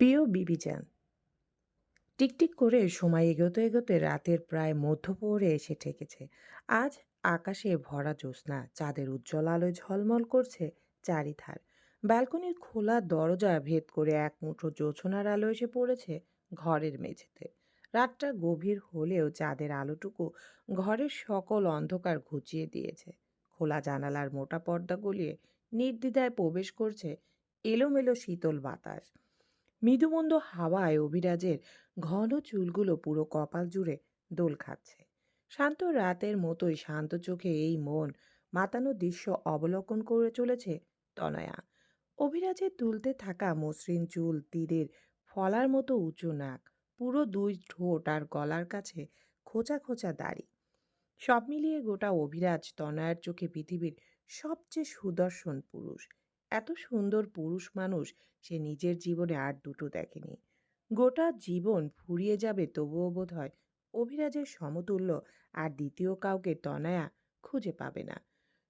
প্রিয় বিবিজান টিকটিক করে সময় এগোতে এগোতে রাতের প্রায় মধ্যপ্রহরে এসে ঠেকেছে। আজ আকাশে ভরা জ্যোৎস্না, চাঁদের উজ্জ্বল আলোয় ঝলমল করছে চারিধার। ব্যালকনির খোলা দরজা ভেদ করে এক মুঠো জোছনার আলো এসে পড়েছে ঘরের মেঝেতে। রাতটা গভীর হলেও চাঁদের আলোটুকু ঘরের সকল অন্ধকার ঘুচিয়ে দিয়েছে। খোলা জানালার মোটা পর্দা গলিয়ে নির্দ্বিধায় প্রবেশ করছে এলোমেলো শীতল বাতাস। মৃদুমন্দ হাওয়ায় অভিরাজের ঘন চুলগুলো পুরো কপাল জুড়ে দোল খাচ্ছে। শান্ত রাতের মতোই শান্ত চোখে এই মন মাতানো দৃশ্য অবলোকন করে চলেছে তনয়া। অভিরাজের তুলতে থাকা মসৃণ চুল, তীরের ফলার মতো উঁচু নাক, পুরো দুই ঠোঁট আর গলার কাছে খোঁচা খোঁচা দাড়ি। সব মিলিয়ে গোটা অভিরাজ তনয়ার চোখে পৃথিবীর সবচেয়ে সুদর্শন পুরুষ। এত সুন্দর পুরুষ মানুষ সে নিজের জীবনে আর দুটো দেখেনি। গোটা জীবন ফুরিয়ে যাবে তবুও বোধ হয় অভিরাজের সমতুল্য আর দ্বিতীয় কাউকে তনয়া খুঁজে পাবে না।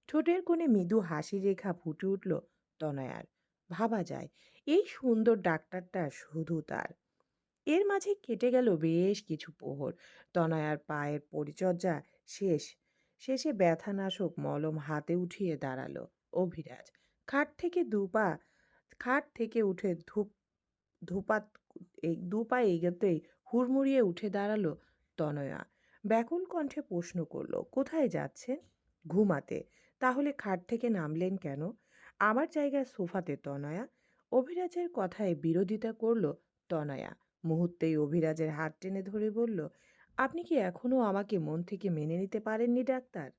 ঠোঁটের কোণে মৃদু হাসি রেখা ফুটে উঠল তনয়ার। ভাবা যায়, এই সুন্দর ডাক্তারটা শুধু তার। এর মাঝে কেটে গেল বেশ কিছু প্রহর তনয়ার পায়ের পরিচর্যা শেষ। শেষে ব্যথানাশক মলম হাতে উঠিয়ে দাঁড়াল অভিরাজ। খাট থেকে দুপা খাট থেকে উঠে ধূপ ধূপাত এই দু পা এগোতেই হুড়মুড়িয়ে উঠে দাঁড়াল তনয়া। ব্যাকুল কণ্ঠে প্রশ্ন করল, কোথায় যাচ্ছেন? ঘুমাতে। তাহলে খাট থেকে নামলেন কেন? আমার জায়গায় সোফাতে, তনয়া। অভিরাজের কথায় বিরোধিতা করল তনয়া। মুহূর্তেই অভিরাজের হাত টেনে ধরে বলল, আপনি কি এখনও আমাকে মন থেকে মেনে নিতে পারেননি, ডাক্তার?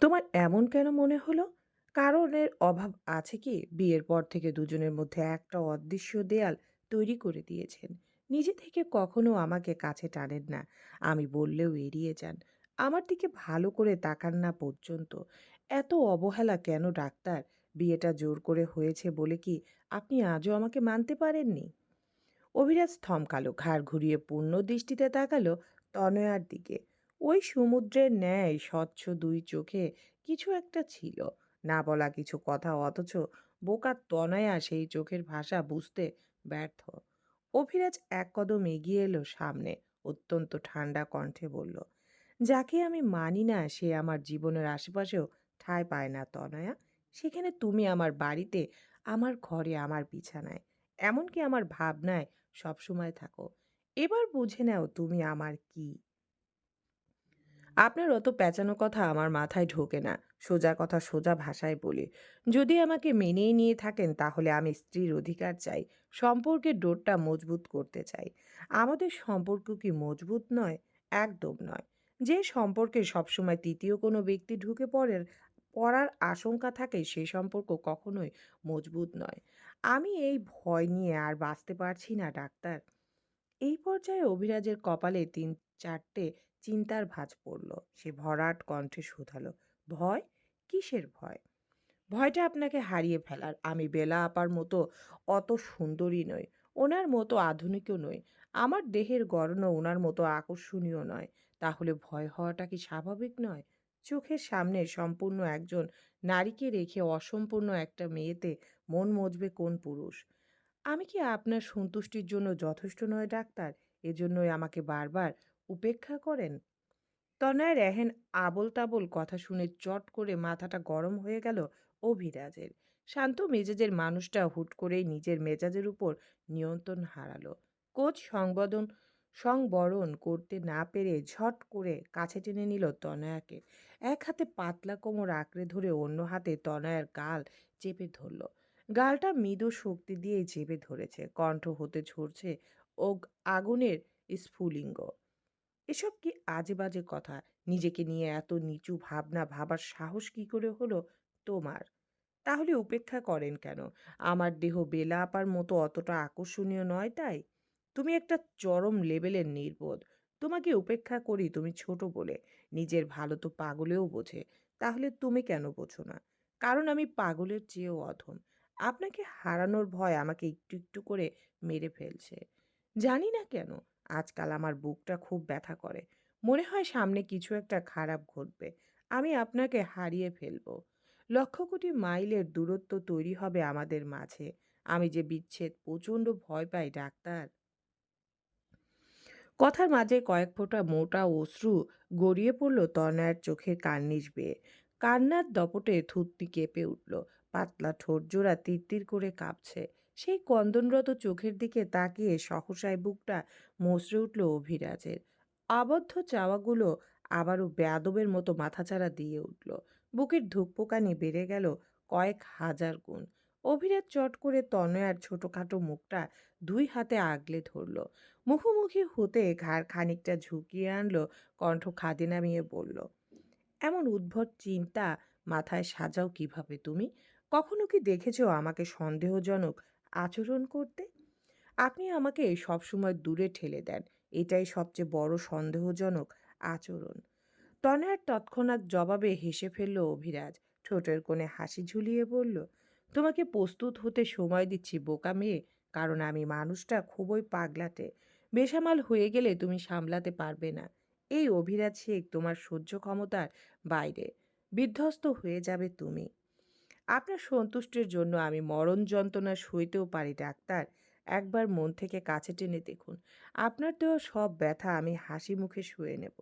তোমার এমন কেন মনে হলো? কারণের অভাব আছে কি? বিয়ের পর থেকে দুজনের মধ্যে একটা অদৃশ্য দেয়াল তৈরি করে দিয়েছেন। নিজে থেকে কখনো আমাকে কাছে টানেন না। আমি বললেও এড়িয়ে যান। আমার দিকে ভালো করে তাকান না পর্যন্ত। এত অবহেলা কেন ডাক্তার? বিয়েটা জোর করে হয়েছে বলে কি আপনি আজও আমাকে মানতে পারেননি? অভিরাজ থমকালো, ঘাড় ঘুরিয়ে পূর্ণ দৃষ্টিতে তাকালো তনয়ার দিকে। ওই সমুদ্রের ন্যায় স্বচ্ছ দুই চোখে কিছু একটা ছিল। না বলা কিছু কথা, অথচ বোকা তনয়া সেই চোখের ভাষা বুঝতে ব্যর্থ। অভিরাজ এক কদম এগিয়ে এলো সামনে, অত্যন্ত ঠান্ডা কণ্ঠে বলল, যাকে আমি মানি না, সে আমার জীবনের আশেপাশেও ঠাঁই পায় না তনয়া। সেখানে তুমি আমার বাড়িতে, আমার ঘরে, আমার বিছানায়। এমনকি আমার ভাবনায় সবসময় থাকো। এবার বুঝে নাও তুমি আমার কি। আপনার অত পেঁচানো কথা আমার মাথায় ঢোকে না। সোজা কথা সোজা ভাষায় বলি। যদি আমাকে মেনেই নিয়ে থাকেন, তাহলে আমি স্ত্রীর অধিকার চাই, সম্পর্কের ডোরটা মজবুত করতে চাই। আমাদের সম্পর্ক কি মজবুত নয়? একদম নয়। যে সম্পর্কে সবসময় তৃতীয় কোনো ব্যক্তি ঢুকে পড়ের, পড়ার আশঙ্কা থাকে সেই সম্পর্ক কখনোই মজবুত নয়। আমি এই ভয় নিয়ে আর বাঁচতে পারছি না, ডাক্তার। এই পর্যায়ে অভিরাজের কপালে তিন চারটে চিন্তার ভাঁজ পড়ল। সে ভরাট কণ্ঠে শুধালো ভয়? কিসের ভয়? ভয়টা আপনাকে হারিয়ে ফেলার। আমি বেলা আপার মতো অত সুন্দরী নই। ওনার মতো আধুনিকও নই। আমার দেহের গড়নও ওনার মতো আকর্ষণীয় নয়। তাহলে ভয় হওয়াটা কি স্বাভাবিক নয়? চোখের সামনে সম্পূর্ণ একজন নারীকে রেখে অসম্পূর্ণ একটা মেয়েতে মন মজবে কোন পুরুষ? আমি কি আপনার সন্তুষ্টির জন্য যথেষ্ট নয়, ডাক্তার? এজন্যই আমাকে বারবার উপেক্ষা করেন। তনয়ের এহেন আবোল তাবোল কথা শুনে চট করে মাথাটা গরম হয়ে গেল অভিরাজের। শান্ত মেজাজের মানুষটা হুট করেই নিজের মেজাজের উপর নিয়ন্ত্রণ হারালো। কোচ সংবদন, সংবরণ করতে না পেরে ঝট করে কাছে টেনে নিল তনয়াকে এক হাতে পাতলা কোমর আঁকড়ে ধরে অন্য হাতে তনয়ার গাল চেপে ধরল। গালটা মৃদু শক্তি দিয়ে চেপে ধরেছে। কণ্ঠ হতে ঝরছে ও আগুনের স্ফুলিঙ্গ। এসব কি আজে বাজে কথা? নিজেকে নিয়ে এত নিচু ভাবনা ভাবার সাহস কি করে হলো তোমার? তাহলে উপেক্ষা করেন কেন? আমার দেহ বেলা আপার মতো অতটা আকর্ষণীয় নয় তাই? তুমি একটা চরম লেভেলের নির্বোধ। তোমাকে উপেক্ষা করি তুমি ছোট বলে। নিজের ভালো তো পাগলেও বোঝে। তাহলে তুমি কেন বোঝো না? কারণ আমি পাগলের চেয়েও অধম। আপনাকে হারানোর ভয় আমাকে একটু একটু করে মেরে ফেলছে। জানি না কেন। আজকাল আমার বুকটা খুব ব্যথা করে। মনে হয় সামনে কিছু একটা খারাপ ঘটবে। আমি আপনাকে হারিয়ে ফেলব। লক্ষ কোটি মাইলের দূরত্ব তৈরি হবে আমাদের মাঝে। আমি যে বিচ্ছেদ, প্রচণ্ড ভয় পাই, ডাক্তার। কথার মাঝে কয়েক ফোঁটা মোটা অশ্রু গড়িয়ে পড়ল তনয়ার চোখের কার্নিশ বেয়ে। কান্নার দপটে থুতনি কেঁপে উঠল। পাতলা ঠোঁট জোড়া তিরতির করে কাঁপছে। সেই কন্দনরত চোখের দিকে তাকিয়ে সহসায় বুকটা মসড়ে উঠল অভিরাজের। আবদ্ধ চাওয়াগুলো আবারও বেয়াদবের মতো মাথাচাড়া দিয়ে উঠল। বুকের ধুকপোকানি বেড়ে গেল কয়েক হাজার গুণ। অভিরাজ চট করে তনয়ার ছোটখাটো মুখটা দুই হাতে আগলে ধরল। মুখোমুখি হতে ঘাড় খানিকটা ঝুঁকিয়ে আনলো, কণ্ঠ খাদে নামিয়ে বলল, এমন উদ্ভট চিন্তা মাথায় সাজাও কীভাবে তুমি? কখনো কি দেখেছ আমাকে সন্দেহজনক আচরণ করতে? আপনি আমাকে সবসময় দূরে ঠেলে দেন, এটাই সবচেয়ে বড় সন্দেহজনক আচরণ। তনয়ার তৎক্ষণাৎ জবাবে হেসে ফেলল অভিরাজ, ঠোঁটের কোণে হাসি ঝুলিয়ে বলল, তোমাকে প্রস্তুত হতে সময় দিচ্ছি, বোকা মেয়ে, কারণ আমি মানুষটা খুবই পাগলাটে। বেসামাল হয়ে গেলে তুমি সামলাতে পারবে না। এই অভিরাজ শেখ, তোমার সহ্য ক্ষমতার বাইরে। বিধ্বস্ত হয়ে যাবে তুমি। আপনার সন্তুষ্টের জন্য আমি মরণ যন্ত্রণা সইতেও পারি, ডাক্তার। একবার মন থেকে কাছে টেনে দেখুন। আপনার দেওয়া সব ব্যথা আমি হাসি মুখে শুয়ে নেব।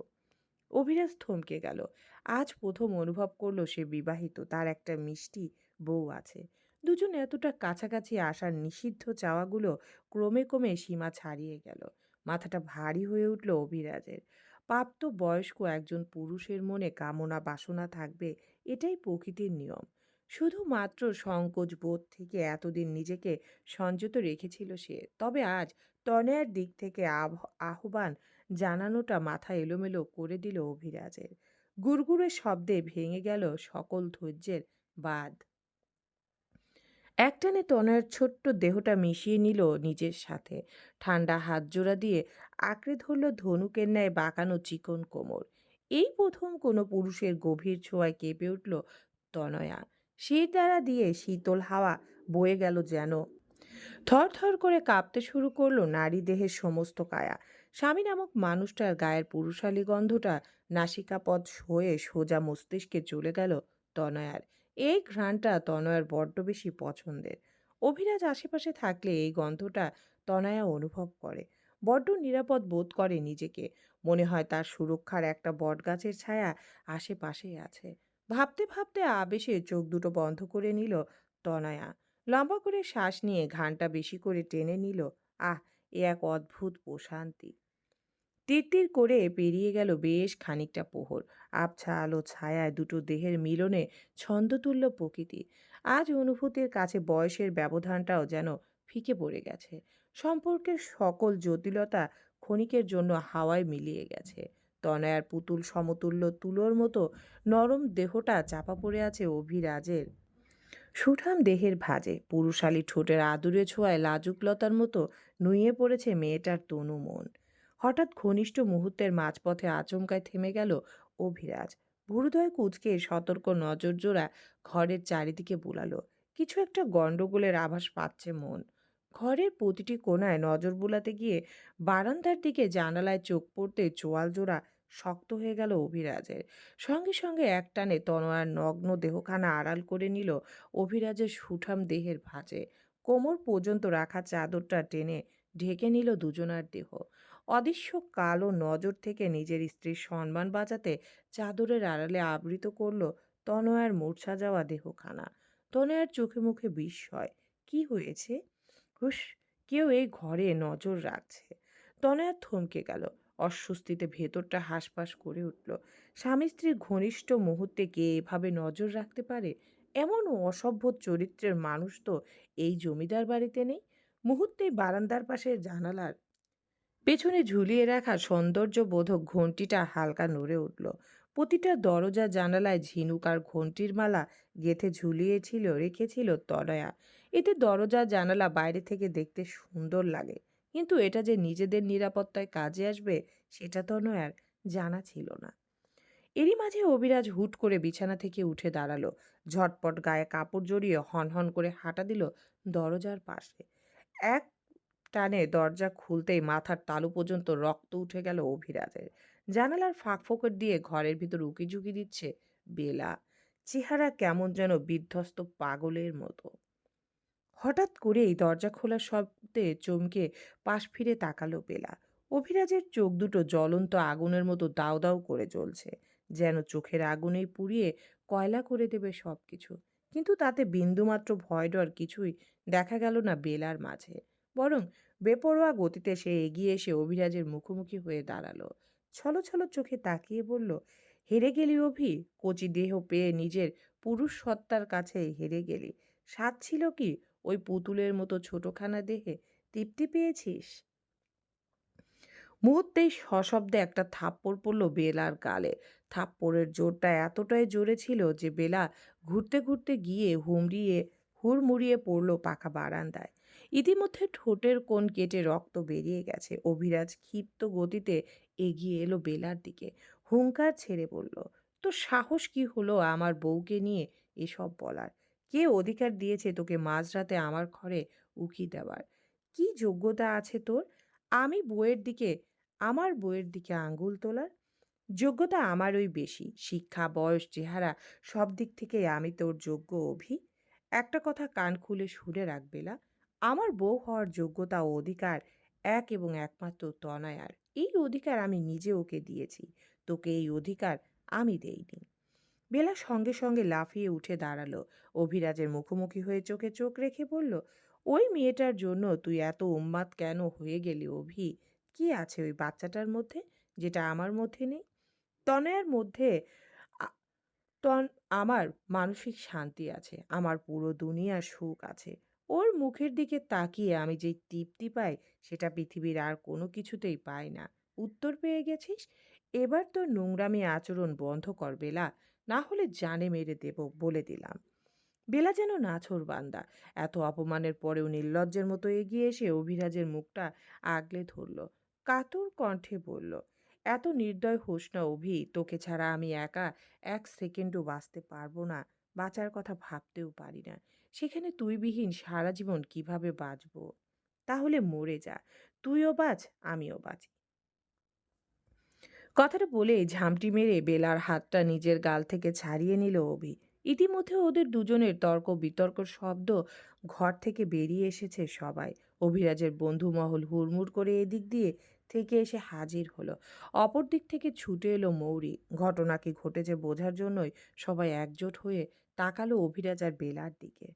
অভিরাজ থমকে গেল। আজ প্রথম অনুভব করল সে বিবাহিত, তার একটা মিষ্টি বউ আছে। দুজন এতটা কাছাকাছি আসার নিষিদ্ধ চাওয়াগুলো ক্রমে ক্রমে সীমা ছাড়িয়ে গেল। মাথাটা ভারী হয়ে উঠল অভিরাজের। প্রাপ্ত বয়স্ক একজন পুরুষের মনে কামনা বাসনা থাকবে, এটাই প্রকৃতির নিয়ম। শুধুমাত্র সংকোচ বোধ থেকে এতদিন নিজেকে সংযত রেখেছিল সে। তবে আজ তনয়ার দিক থেকে আহ্বান জানানোটা মাথা এলোমেলো করে দিল অভিরাজের। গুড়গুড়ের শব্দে ভেঙে গেল সকল ধৈর্যের বাদ একটানে তনয়ের ছোট্ট দেহটা মিশিয়ে নিল নিজের সাথে। ঠান্ডা হাত জোড়া দিয়ে আঁকড়ে ধরল ধনুকের ন্যায় বাঁকানো চিকন কোমর। এই প্রথম কোনো পুরুষের গভীর ছোঁয়ায় কেঁপে উঠল তনয়া। শির দ্বারা দিয়ে শীতল হাওয়া বয়ে গেল যেন। থর থর করে কাঁপতে শুরু করল নারী দেহের সমস্ত কায়া। স্বামী নামক মানুষটার গায়ের পুরুষালী গন্ধটা নাসিকাপথ হয়ে সোজা মস্তিষ্কে চলে গেল তনয়ার। এই ঘ্রাণটা তনয়ার বড্ড বেশি পছন্দের। অভিরাজ আশেপাশে থাকলে এই গন্ধটা তনয়া অনুভব করে। বড্ড নিরাপদ বোধ করে নিজেকে। মনে হয় তার সুরক্ষার একটা বটগাছের ছায়া আশেপাশেই আছে। ভাবতে ভাবতে আবেশে চোখ দুটো বন্ধ করে নিল তনয়া। লম্বা করে শ্বাস নিয়ে ঘানটা বেশি করে টেনে নিল। আহ, এ এক অদ্ভুত প্রশান্তি। তিরতির করে পেরিয়ে গেল বেশ খানিকটা প্রহর আবছা আলো ছায়ায় দুটো দেহের মিলনে ছন্দ তুলল প্রকৃতি। আজ অনুভূতির কাছে বয়সের ব্যবধানটাও যেন ফিকে পড়ে গেছে। সম্পর্কের সকল জটিলতা ক্ষণিকের জন্য হাওয়ায় মিলিয়ে গেছে। তনয়ার পুতুল সমতুল্য তুলোর মতো নরম দেহটা চাপা পড়ে আছে অভিরাজের। সুঠাম দেহের ভাজে, পুরুষালী ঠোঁটের আদুরে ছোঁয়ায় লাজুকলতার মতো নুয়ে পড়েছে মেয়েটার তনু মন। হঠাৎ ঘনিষ্ঠ মুহূর্তের মাঝপথে আচমকায় থেমে গেল অভিরাজ। ভুরুদয় কুচকে সতর্ক নজর জোড়া ঘরের চারিদিকে বুলালো। কিছু একটা গণ্ডগোলের আভাস পাচ্ছে মন। ঘরের প্রতিটি কোণায় নজর বুলাতে গিয়ে বারান্দার দিকে জানালায় চোখ পড়তে চোয়াল জোড়া শক্ত হয়ে গেল অভিরাজের। সঙ্গে সঙ্গে একটানে তনয়ার নগ্ন দেহখানা আড়াল করে নিল অভিরাজের সুঠাম দেহের ভাঁজে। কোমর পর্যন্ত রাখা চাদরটা টেনে ঢেকে নিল দুজনার দেহ। অদৃশ্য কালো নজর থেকে নিজের স্ত্রীর সম্মান বাঁচাতে চাদরের আড়ালে আবৃত করল তনয়ার মূর্ছা যাওয়া দেহখানা। তনয়ার চোখে মুখে বিস্ময়। কি হয়েছে? হুস কেউ এই ঘরে নজর রাখছে। তনয়া থমকে গেল। অস্বস্তিতে ভেতরটা হাঁসফাঁস করে উঠল। স্বামী স্ত্রীর ঘনিষ্ঠ মুহূর্তে কে এভাবে নজর রাখতে পারে? এমন অসভ্য চরিত্রের মানুষ তো এই জমিদার বাড়িতে নেই। মুহূর্তেই বারান্দার পাশে জানালার পেছনে ঝুলিয়ে রাখা সৌন্দর্যবোধক ঘণ্টিটা হালকা নড়ে উঠল। প্রতিটা দরজা, জানালায় ঝিনুক আর ঘণ্টির মালা গেথে ঝুলিয়েছিল, রেখেছিল তনয়া এতে দরজা, জানালা বাইরে থেকে দেখতে সুন্দর লাগে। কিন্তু এটা যে নিজেদের নিরাপত্তায় কাজে আসবে, সেটা তনয়ার জানা ছিল না। এরই মাঝে অবিরাজ হুট করে বিছানা থেকে উঠে দাঁড়াল। ঝটপট গায়ে কাপড় জড়িয়ে হনহন করে হাঁটা দিল দরজার পাশে। এক টানে দরজা খুলতেই মাথার তালু পর্যন্ত রক্ত উঠে গেল অভিরাজের। জানালার ফাঁক ফোকর দিয়ে ঘরের ভিতর উকিঝুঁকি দিচ্ছে বেলা। চেহারা কেমন যেন বিধ্বস্ত পাগলের মতো। হঠাৎ করেই দরজা খোলা শব্দে চমকে পাশ ফিরে তাকালো বেলা। অভিরাজের চোখ দুটো জ্বলন্ত আগুনের মতো দাউ দাউ করে জ্বলছে, যেন চোখের আগুনেই পুড়িয়ে কয়লা করে দেবে সবকিছু। কিন্তু তাতে বিন্দুমাত্র ভয় ডর কিছুই দেখা গেল না বেলার মাঝে। বরং বেপরোয়া গতিতে সে এগিয়ে এসে অভিরাজের মুখোমুখি হয়ে দাঁড়াল। ছলো ছলো চোখে তাকিয়ে বলল, হেরে গেলি অভি, কচি দেহ পেয়ে নিজের পুরুষ সত্তার কাছে হেরে গেলি। স্বাদ ছিল কি ওই পুতুলের মতো ছোটখানা দেহে তৃপ্তি পেয়েছিস? মুহূর্তেই সশব্দে একটা থাপ্পড় পড়ল বেলার গালে। থাপ্পড়ের জোরটা এতটাই জোরে ছিল যে বেলা ঘুরতে ঘুরতে গিয়ে হুমড়িয়ে, হুড়মুড়িয়ে পড়ল পাকা বারান্দায়। ইতিমধ্যে ঠোঁটের কোণ কেটে রক্ত বেরিয়ে গেছে। অভিরাজ ক্ষিপ্ত গতিতে এগিয়ে এলো বেলার দিকে। হুঙ্কার ছেড়ে বলল তো সাহস কি হলো আমার বউকে নিয়ে এসব বলার? কে অধিকার দিয়েছে তোকে মাঝরাতে আমার ঘরে উকি দেওয়ার? কি যোগ্যতা আছে তোর? আমি বউয়ের দিকে, আমার বইয়ের দিকে আঙ্গুল তোলার? যোগ্যতা আমারই বেশি। শিক্ষা, বয়স, চেহারা, সব দিক থেকেই আমি তোর যোগ্য অভি। একটা কথা কান খুলে শুনে রাখবেলা আমার বউ হওয়ার যোগ্যতা ও অধিকার এক এবং একমাত্র তনয়ার এই অধিকার আমি নিজে ওকে দিয়েছি। তোকে এই অধিকার আমি দেইনি। বেলা সঙ্গে সঙ্গে লাফিয়ে উঠে দাঁড়াল। অভিরাজের মুখোমুখি হয়ে চোখে চোখ রেখে বলল, ওই মেয়েটার জন্য তুই এত উন্মাদ কেন হয়ে গেলি অভি? কি আছে ওই বাচ্চাটার মধ্যে যেটা আমার মধ্যে নেই? তনয়ের মধ্যে তন, আমার মানসিক শান্তি আছে, আমার পুরো দুনিয়ার সুখ আছে। ওর মুখের দিকে তাকিয়ে আমি যে তৃপ্তি পাই, সেটা পৃথিবীর আর কোনো কিছুতেই পাই না। উত্তর পেয়ে গেছিস? এবার তোর নোংরামি আচরণ বন্ধ কর বেলা। না হলে জানে মেরে দেব বলে দিলাম। বেলা যেন নাছোড় বান্দা। এত অপমানের পরেও নির্লজ্জের মতো এগিয়ে এসে অভিরাজের মুখটা আগলে ধরল। কাতর কণ্ঠে বলল, এত নির্দয় হোস না অভি, তোকে ছাড়া আমি একা এক সেকেন্ডও বাঁচতে পারব না, বাঁচার কথা ভাবতেও পারি না। সেখানে তুই বিহীন সারা জীবন কীভাবে বাঁচবো? তাহলে মরে যা, তুইও বাঁচ, আমিও বাঁচি। কথাটা বলে ঝামটি মেরে বেলার হাতটা নিজের গাল থেকে ছাড়িয়ে নিল অভি। ইতিমধ্যে ওদের দুজনের তর্ক বিতর্ক শব্দ ঘর থেকে বেরিয়ে এসেছে সবাই। অভিরাজের বন্ধু মহল হুড়মুড় করে এদিক দিয়ে থেকে এসে হাজির হলো। অপর দিক থেকে ছুটে এলো মৌরি। ঘটনা কি ঘটেছে বোঝার জন্যই সবাই একজোট হয়ে তাকালো অভিরাজ আর বেলার দিকে।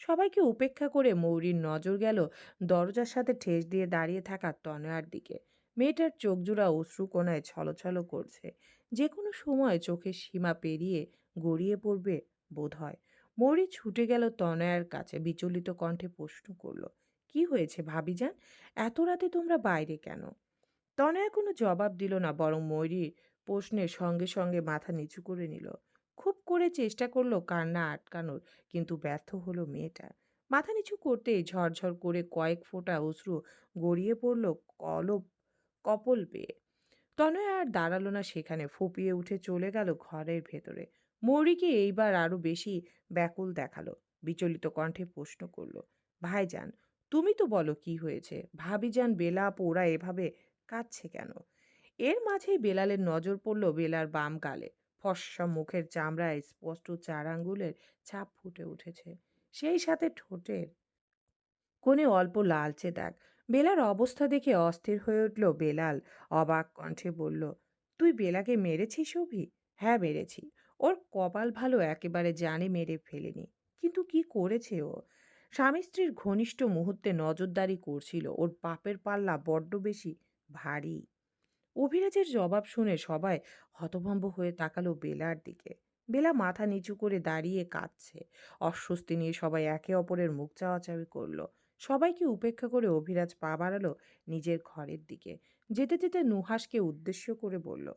সবাইকে উপেক্ষা করে মৌরির নজর গেল দরজার সাথে ঠেস দিয়ে দাঁড়িয়ে থাকা তনয়ার দিকে। মেয়েটার চোখ চোখজোড়া অশ্রুকোনায় ছলছল করছে। যে কোনো সময় চোখের সীমা পেরিয়ে গড়িয়ে পড়বে বোধ হয় মৌরি ছুটে গেল তনয়ার কাছে, বিচলিত কণ্ঠে প্রশ্ন করল, কি হয়েছে ভাবিজান? এত রাতে তোমরা বাইরে কেন? তনয়া কোনো জবাব দিল না, বরং ময়ূরীর প্রশ্নের সঙ্গে সঙ্গে মাথা নিচু করে নিল। খুব করে চেষ্টা করল কান্না আটকানোর, কিন্তু ব্যর্থ হলো মেয়েটা। মাথা নিচু করতেই ঝরঝর করে কয়েক ফোঁটা অশ্রু গড়িয়ে পড়ল কলপ কপল পেয়ে। তনয় আর দাঁড়াল না সেখানে, ফুপিয়ে উঠে চলে গেল ঘরের ভেতরে। মৌরিকে এইবার আরও বেশি ব্যাকুল দেখাল, বিচলিত কণ্ঠে প্রশ্ন করল, ভাইজান, তুমি তো বলো কি হয়েছে? ভাবিজান বেলা পোড়া এভাবে কাঁদছে কেন? এর মাঝেই বেলালের নজর পড়ল বেলার বাম গালে। ফর্সা মুখের চামড়ায় স্পষ্ট চার আঙ্গুলের ছাপ ফুটে উঠেছে। সেই সাথে ঠোঁটের কোণে অল্প লালচে দাগ। বেলার অবস্থা দেখে অস্থির হয়ে উঠল বেলাল। অবাক কণ্ঠে বলল, তুই বেলাকে মেরেছিস অভি? হ্যাঁ মেরেছি। ওর কপাল ভালো একেবারে জানে মেরে ফেলেনি। কিন্তু কি করেছে ও? স্বামী স্ত্রীর ঘনিষ্ঠ মুহূর্তে নজরদারি করছিল। ওর পাপের পাল্লা বড্ড বেশি ভারী। অভিরাজের জবাব শুনে সবাই হতভম্ব হয়ে তাকালো বেলার দিকে। বেলা মাথা নিচু করে দাঁড়িয়ে কাঁদছে। অস্বস্তি নিয়ে সবাই একে অপরের মুখ চাওয়াচাওয়ি করল। সবাইকে উপেক্ষা করে অভিরাজ পা বাড়ালো নিজের ঘরের দিকে। যেতে যেতে নুহাসকে উদ্দেশ্য করে বলল,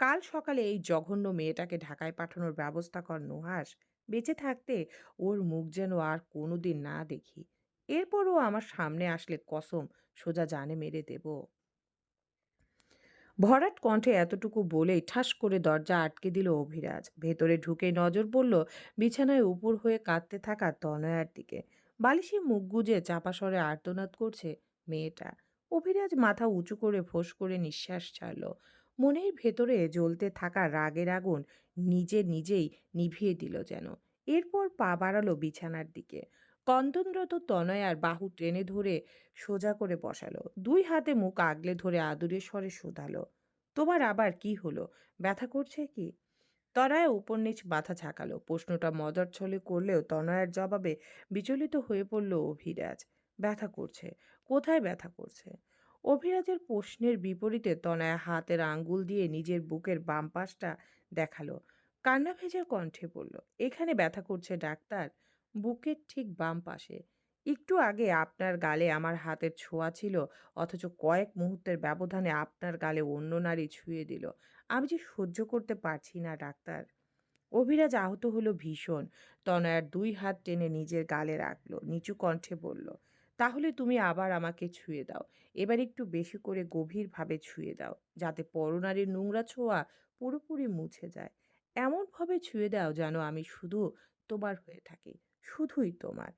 কাল সকালে এই জঘন্য মেয়েটাকে ঢাকায় পাঠানোর ব্যবস্থা কর নুহাস বেঁচে থাকতে ওর মুখ যেন আর কোনোদিন না দেখি। এরপরও আমার সামনে আসলে কসম সোজা জানে মেরে দেবো। ভরাট কণ্ঠে এতটুকু বলেই ঠাস করে দরজা আটকে দিল অভিরাজ। ভেতরে ঢুকে নজর পড়ল বিছানায় উপর হয়ে কাঁদতে থাকা তনয়ার দিকে। বালিশে মুখ গুজে চাপা স্বরে আর্তনাদ করছে মেয়েটা। অভিরাজ মাথা উঁচু করে ফোঁস করে নিঃশ্বাস ছাড়ল। মনের ভেতরে জ্বলতে থাকা রাগের আগুন নিজে নিজেই নিভিয়ে দিল যেন। এরপর পা বাড়ালো বিছানার দিকে। কন্দনরত তনয়ার বাহু টেনে ধরে সোজা করে বসালো। দুই হাতে মুখ আগলে ধরে আদুরে স্বরে শোধালো, তোমার আবার কি হলো? ব্যথা করছে কি? তনয়া উপর নিচ মাথা ঝাঁকালো প্রশ্নটা মজার ছলে করলেও তনয়ার জবাবে বিচলিত হয়ে পড়ল অভিরাজ। ব্যথা করছে। কোথায় ব্যথা করছে? অভিরাজের প্রশ্নের বিপরীতে তনয়া হাতের আঙ্গুল দিয়ে নিজের বুকের বাম পাশটা দেখাল। কান্না ভেজা কণ্ঠে বলল, এখানে ব্যথা করছে ডাক্তার? বুকের ঠিক বাম পাশে। একটু আগে আপনার গালে আমার হাতের ছোঁয়া ছিল, অথচ কয়েক মুহূর্তের ব্যবধানে আপনার গালে অন্য নারী ছুঁয়ে দিল। আমি যে সহ্য করতে পারছি না ডাক্তার। অভিরাজ আহত হলো ভীষণ। তনয়ার দুই হাত টেনে নিজের গালে রাখল, নিচু কণ্ঠে বলল, তাহলে তুমি আবার আমাকে ছুঁয়ে দাও। এবার একটু বেশি করে গভীরভাবে ছুঁয়ে দাও, যাতে পরনারীর নোংরা ছোঁয়া পুরোপুরি মুছে যায়। এমনভাবে ছুঁয়ে দাও যেন আমি শুধু তোমার হয়ে থাকি, শুধুই তোমার।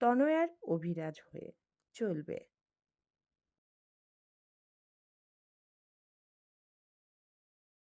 তনয়ার অভিরাজ হয়ে, চলবে।